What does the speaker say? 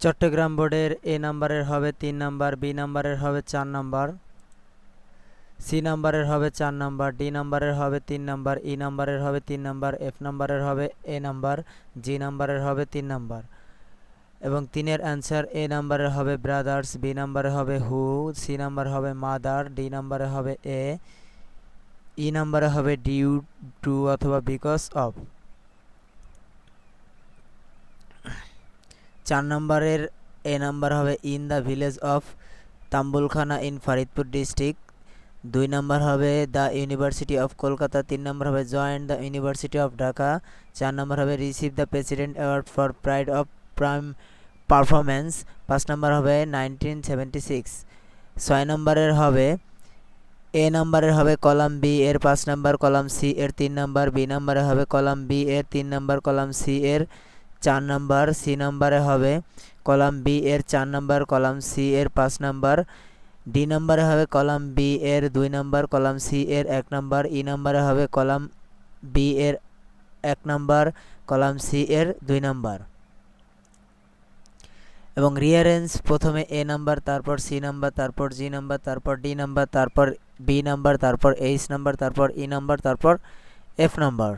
চট্টগ্রাম বোর্ডের এ নাম্বারের হবে তিন নাম্বার বি নাম্বারের হবে চার নাম্বার সি নাম্বারের হবে চার নাম্বার ডি নাম্বারের হবে তিন নাম্বার ই নাম্বারের হবে তিন নাম্বার এফ নাম্বারের হবে এ নাম্বার জি নাম্বারের হবে তিন নাম্বার এবং তিনের অ্যান্সার এ নাম্বারের হবে ব্রাদার্স বি নাম্বারে হবে হু সি নাম্বার হবে মাদার ডি নাম্বারে হবে এ ই নাম্বারে হবে ডিউ টু অথবা বিকজ অফ চার নম্বরের এ নাম্বার হবে in the village of Tambulkhana in Faridpur district. দুই নাম্বার হবে দ্য ইউনিভার্সিটি অফ কলকাতা। তিন নম্বর হবে joint the university of Dhaka. চার নম্বর হবে receive the president award for pride of prime performance পাঁচ নম্বর হবে নাইনটিন সেভেন্টি সিক্স। ছয় নম্বরের হবে, এ নাম্বারের হবে কলাম বি, এর পাঁচ নাম্বার কলাম সি, এর তিন নাম্বার বি নাম্বারে হবে কলাম বি, এর তিন নাম্বার কলাম সি, এর চার নাম্বার, সি নাম্বারে হবে কলাম বি এর চার নাম্বার, কলাম সি এর পাঁচ নাম্বার, ডি নাম্বারে হবে কলাম বি এর দুই নাম্বার, কলাম সি এর এক নাম্বার, ই নাম্বারে হবে কলাম বি এর এক নাম্বার, কলাম সি এর দুই নাম্বার। এবং রিয়ারেঞ্জ প্রথমে এ নাম্বার, তারপর সি নাম্বার, তারপর জি নাম্বার, তারপর ডি নাম্বার, তারপর বি নাম্বার, তারপর এইচ নাম্বার, তারপর ই নাম্বার, তারপর এফ নাম্বার।